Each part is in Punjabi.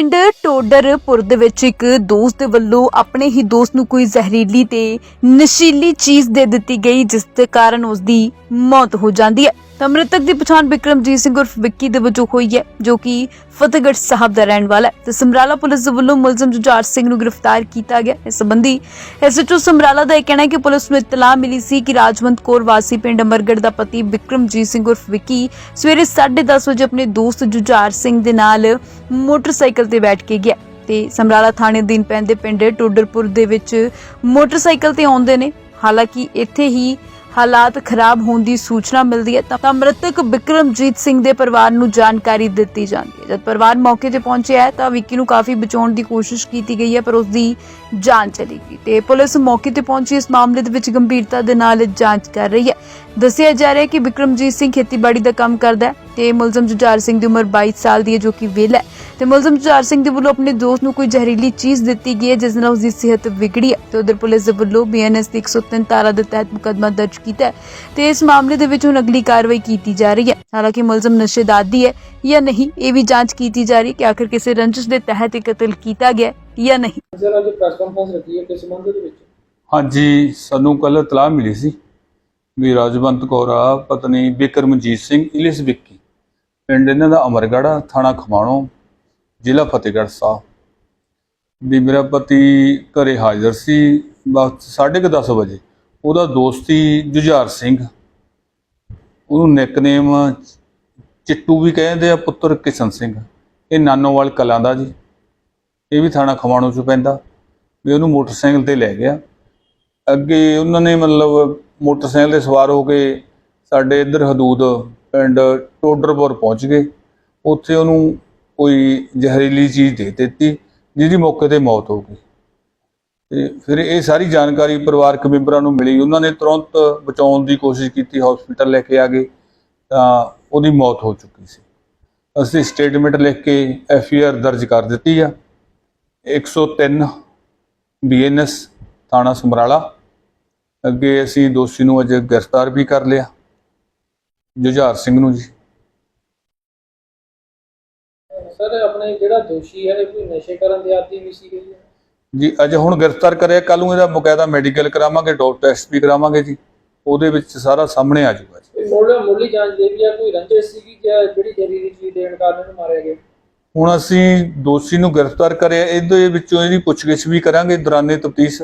ਪਿੰਡ ਟੋਡਰਪੁਰ ਦੇ ਵਿੱਚ ਇੱਕ ਦੋਸਤ ਦੇ ਵੱਲੋਂ ਆਪਣੇ ਹੀ ਦੋਸਤ ਨੂੰ ਕੋਈ ਜ਼ਹਿਰੀਲੀ ਤੇ ਨਸ਼ੀਲੀ ਚੀਜ਼ ਦੇ ਦਿੱਤੀ ਗਈ, ਜਿਸ ਦੇ ਕਾਰਨ ਉਸ ਦੀ ਮੌਤ ਹੋ ਜਾਂਦੀ ਹੈ। ਤਾਂ ਮ੍ਰਿਤਕ ਦੀ ਪਛਾਣ ਬਿਕਰਮਜੀਤ ਸਿੰਘ ਉਰਫ ਵਿੱਕੀ ਦੇ ਵਜੋਂ ਹੋਈ ਹੈ, ਜੋ ਕਿ ਫਤਿਹਗੜ੍ਹ ਸਾਹਿਬ ਦਾ ਰਹਿਣ ਵਾਲਾ ਹੈ। ਤੇ ਸਮਰਾਲਾ ਪੁਲਿਸ ਦੇ ਵੱਲੋਂ ਮੁਲਜ਼ਮ ਜੁਝਾਰ ਸਿੰਘ ਨੂੰ ਗ੍ਰਿਫਤਾਰ ਕੀਤਾ ਗਿਆ। ਇਸ ਸੰਬੰਧੀ ਐਸਐਚਓ ਸਮਰਾਲਾ ਦਾ ਇਹ ਕਹਿਣਾ ਹੈ ਕਿ ਪੁਲਿਸ ਨੂੰ ਇਤਲਾਹ ਮਿਲੀ ਸੀ ਕਿ ਰਾਜਵੰਤ ਕੌਰ ਵਾਸੀ ਪਿੰਡ ਅਮਰਗੜ੍ਹ ਦਾ ਪਤੀ ਬਿਕਰਮਜੀਤ ਸਿੰਘ ਉਰਫ ਵਿੱਕੀ ਸਵੇਰੇ 10:30 ਵਜੇ ਆਪਣੇ ਦੋਸਤ ਜੁਝਾਰ ਸਿੰਘ ਦੇ ਨਾਲ ਮੋਟਰਸਾਈਕਲ ਤੇ ਬੈਠ ਕੇ ਗਿਆ। ਤੇ ਸਮਰਾਲਾ ਥਾਣੇ ਅਧੀਨ ਪੈਂਦੇ ਪਿੰਡ ਟੋਡਰਪੁਰ ਦੇ ਵਿੱਚ ਮੋਟਰਸਾਈਕਲ ਤੇ ਆਉਂਦੇ ਨੇ। ਹਾਲਾਂਕਿ ਇੱਥੇ ਹੀ ਹਾਲਾਤ ਖਰਾਬ ਹੋਣ ਦੀ ਸੂਚਨਾ ਮਿਲਦੀ ਹੈ ਤਾਂ ਮ੍ਰਿਤਕ ਵਿਕਰਮਜੀਤ ਸਿੰਘ ਦੇ ਪਰਿਵਾਰ ਨੂੰ ਜਾਣਕਾਰੀ ਦਿੱਤੀ ਜਾਂਦੀ ਹੈ। ਜਦ ਪਰਿਵਾਰ ਮੌਕੇ ਤੇ ਪਹੁੰਚਿਆ ਹੈ ਤਾਂ ਵਿੱਕੀ ਨੂੰ ਕਾਫੀ ਬਚਾਉਣ ਦੀ ਕੋਸ਼ਿਸ਼ ਕੀਤੀ ਗਈ ਹੈ, ਪਰ ਉਸ ਦੀ ਜਾਂਚ ਚਲੀ ਗਈ ਤੇ ਪੁਲਿਸ ਮੌਕੇ ਤੇ ਪਹੁੰਚੀ। ਇਸ ਮਾਮਲੇ ਦੇ ਵਿੱਚ ਗੰਭੀਰਤਾ ਦੇ ਨਾਲ ਜਾਂਚ ਕਰ ਰਹੀ ਹੈ। ਦੱਸਿਆ ਜਾ ਰਿਹਾ ਹੈ ਕਿ ਬਿਕਰਮਜੀਤ ਸਿੰਘ ਖੇਤੀਬਾੜੀ ਦਾ ਕੰਮ ਕਰਦਾ ਹੈ। ਤੇ ਮੁਲਜ਼ਮ ਜੁਝਾਰ ਸਿੰਘ ਦੀ ਉਮਰ 22 ਸਾਲ ਦੀ ਹੈ ਜੋ ਕਿ ਵਿਹਲਾ ਹੈ। ਤੇ ਮੁਲਜ਼ਮ ਜੁਝਾਰ ਸਿੰਘ ਦੇ ਵੱਲੋਂ ਆਪਣੇ ਦੋਸਤ ਨੂੰ ਕੋਈ ਜ਼ਹਿਰੀਲੀ ਚੀਜ਼ ਦਿੱਤੀ ਗਈ ਹੈ ਜਿਸ ਨਾਲ ਉਸ ਦੀ ਸਿਹਤ ਵਿਗੜੀ ਹੈ। ਤੇ ਉਧਰ ਪੁਲਿਸ ਦੇ ਵੱਲੋਂ ਬੀਐਨਐਸ ਦੀ 103 ਧਾਰਾ ਦੇ ਤਹਿਤ ਮੁਕੱਦਮਾ ਦਰਜ ਕੀਤਾ ਹੈ। ਤੇ ਇਸ ਮਾਮਲੇ ਦੇ ਵਿੱਚ ਹੁਣ ਅਗਲੀ ਕਾਰਵਾਈ ਕੀਤੀ ਜਾ ਰਹੀ ਹੈ। ਹਾਲਾਂਕਿ ਮੁਲਜ਼ਮ ਨਸ਼ੇ ਦਾ ਆਦੀ ਹੈ ਜਾਂ ਨਹੀਂ ਇਹ ਵੀ ਜਾਂਚ ਕੀਤੀ ਜਾ ਰਹੀ ਹੈ ਕਿ ਆਖਰ ਕਿਸੇ ਰੰਜਿਸ਼ ਦੇ ਤਹਿਤ ਇਹ ਕਤਲ ਕੀਤਾ ਗਿਆ ਹੈ ਜਾਂ ਨਹੀਂ। ਸਰ ਅੱਜ ਪ੍ਰੈਸ ਕਾਨਫਰੰਸ ਰੱਖੀ ਹੈ ਕਿਸ ਸੰਬੰਧ ਦੇ ਵਿੱਚ? ਹਾਂਜੀ ਸਾਨੂੰ ਕੱਲ ਇਤਲਾਹ ਮਿਲੀ ਸੀ ਵੀ ਰਾਜਵੰਤ ਕੌਰ ਆ ਪਤਨੀ ਬਿਕਰਮਜੀਤ ਸਿੰਘ ਇਲਿਸ ਵਿੱਕੀ। ਪਿੰਡ ਇਹਨਾਂ ਦਾ ਅਮਰਗੜ੍ਹ ਥਾਣਾ ਖਮਾਣੋ, ਜ਼ਿਲ੍ਹਾ ਫਤਿਹਗੜ੍ਹ ਸਾਹਿਬ। ਵੀ ਮੇਰਾ ਪਤੀ ਘਰੇ ਹਾਜ਼ਰ ਸੀ ਵਕਤ 10:30 ਵਜੇ। ਉਹਦਾ ਦੋਸਤੀ ਜੁਝਾਰ ਸਿੰਘ, ਉਹਨੂੰ ਨਿਕਨੇਮ ਚਿੱਟੂ ਵੀ ਕਹਿੰਦੇ ਆ, ਪੁੱਤਰ ਕਿਸ਼ਨ ਸਿੰਘ। ਇਹ ਨਾਨੋਵਾਲ ਕਲਾਂ ਦਾ ਜੀ। ਇਹ ਵੀ ਥਾਣਾ ਖਮਾਣੋ ਚ ਪੈਂਦਾ। ਵੀ ਉਹਨੂੰ ਮੋਟਰਸਾਈਕਲ ਤੇ ਲੈ ਗਿਆ। ਅੱਗੇ ਉਹਨਾਂ ਨੇ ਮਤਲਬ ਮੋਟਰਸਾਈਕਲ ਤੇ ਸਵਾਰ ਹੋ ਕੇ ਸਾਡੇ ਇੱਧਰ ਹਦੂਦ ਪਿੰਡ ਟੋਡਰਪੁਰ ਪਹੁੰਚ ਗਏ। ਉੱਥੇ ਉਹਨੂੰ ਕੋਈ ਜ਼ਹਿਰੀਲੀ ਚੀਜ਼ ਦੇ ਦਿੱਤੀ, ਜਿਹਦੀ ਮੌਕੇ ਤੇ ਮੌਤ ਹੋ ਗਈ। ਤੇ ਫਿਰ ਇਹ ਸਾਰੀ ਜਾਣਕਾਰੀ ਪਰਿਵਾਰਕ ਮੈਂਬਰਾਂ ਨੂੰ ਮਿਲੀ। ਉਹਨਾਂ ਨੇ ਤੁਰੰਤ ਬਚਾਉਣ ਦੀ ਕੋਸ਼ਿਸ਼ ਕੀਤੀ ਹਸਪੀਟਲ ਲੈ ਕੇ ਆ ਗਏ। ਤਾਂ ਉਹਦੀ ਮੌਤ ਹੋ ਚੁੱਕੀ ਸੀ। ਅਸੀਂ ਸਟੇਟਮੈਂਟ ਲਿਖ ਕੇ ਐਫ ਆਈ ਆਰ ਦਰਜ ਕਰ ਦਿੱਤੀ ਆ। 103 ਬੀਐਨਐਸ ਥਾਣਾ ਸਮਰਾਲਾ। ਅੱਗੇ ਅਸੀਂ ਦੋਸ਼ੀ ਨੂੰ ਅਜੇ ਗ੍ਰਿਫਤਾਰ ਵੀ ਕਰ ਲਿਆ। ਜੁਝਾਰ ਸਿੰਘ ਨੂੰ ਜੀ। ਸਰ ਆਪਣੇ ਜਿਹੜਾ ਦੋਸ਼ੀ ਹੈ ਇਹ ਕੋਈ ਨਸ਼ੇ ਕਰਨ ਦੇ ਆਦੀ ਵੀ ਸੀ ਗਈ। ਹੈ ਜੀ ਅਜੇ ਹੁਣ ਗ੍ਰਿਫਤਾਰ ਕਰਿਆ ਕੱਲ ਨੂੰ ਇਹਦਾ ਬਕਾਇਦਾ ਮੈਡੀਕਲ ਕਰਾਵਾਂਗੇ ਡੋਪ ਟੈਸਟ ਵੀ ਕਰਾਵਾਂਗੇ ਜੀ। ਉਹਦੇ ਵਿੱਚ ਸਾਰਾ ਸਾਹਮਣੇ ਆ ਜਾਊਗਾ ਜੀ। ਮੁੱਢ ਮੁੱਢਲੀ ਜਾਂਚ ਦੇ ਵੀ ਆ ਕੋਈ ਰੰਜਿਸ਼ ਸੀਗੀ ਜਾਂ ਜਿਹੜੀ ਜ਼ਹਿਰੀਲੀ ਚੀਜ਼ ਦੇਣ ਕਾਰਨ ਇਹਨੂੰ ਮਾਰਿਆ ਗਿਆ? ਹੁਣ ਅਸੀਂ ਦੋਸ਼ੀ ਨੂੰ ਗ੍ਰਿਫਤਾਰ ਕਰਿਆ ਇਹਦੇ ਵਿੱਚੋਂ ਇਹਦੀ ਪੁੱਛਗਿੱਛ ਵੀ ਕਰਾਂਗੇ ਦੌਰਾਨੇ ਤਫਤੀਸ਼।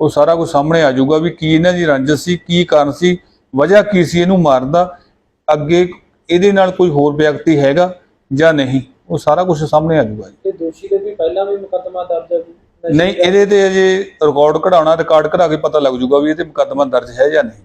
ਉਹ ਸਾਰਾ ਕੁਝ ਸਾਹਮਣੇ ਆ ਜਾਊਗਾ ਵੀ ਕੀ ਇਹਨਾਂ ਦੀ ਰੰਜਿਸ਼ ਸੀ ਕੀ ਕਾਰਨ ਸੀ ਵਜ੍ਹਾ ਕੀ ਸੀ ਇਹਨੂੰ ਮਾਰਨ ਦਾ ਅੱਗੇ ਇਹਦੇ ਨਾਲ ਕੋਈ ਹੋਰ ਵਿਅਕਤੀ ਹੈਗਾ ਜਾਂ ਨਹੀਂ ਉਹ ਸਾਰਾ ਕੁਝ ਸਾਹਮਣੇ ਆ ਜਾਊਗਾ ਜੀ। ਤੇ ਦੋਸ਼ੀ ਦੇ ਵੀ ਪਹਿਲਾਂ ਵੀ ਮੁਕੱਦਮਾ ਦਰਜ ਹੈ ਨਹੀਂ। ਇਹਦੇ ਤੇ ਅਜੇ ਰਿਕਾਰਡ ਕਢਾਉਣਾ ਰਿਕਾਰਡ ਕਢਾ ਕੇ ਪਤਾ ਲੱਗ ਜਾਊਗਾ ਵੀ ਇਹ ਤੇ ਮੁਕੱਦਮਾ ਦਰਜ ਹੈ ਜਾਂ ਨਹੀਂ।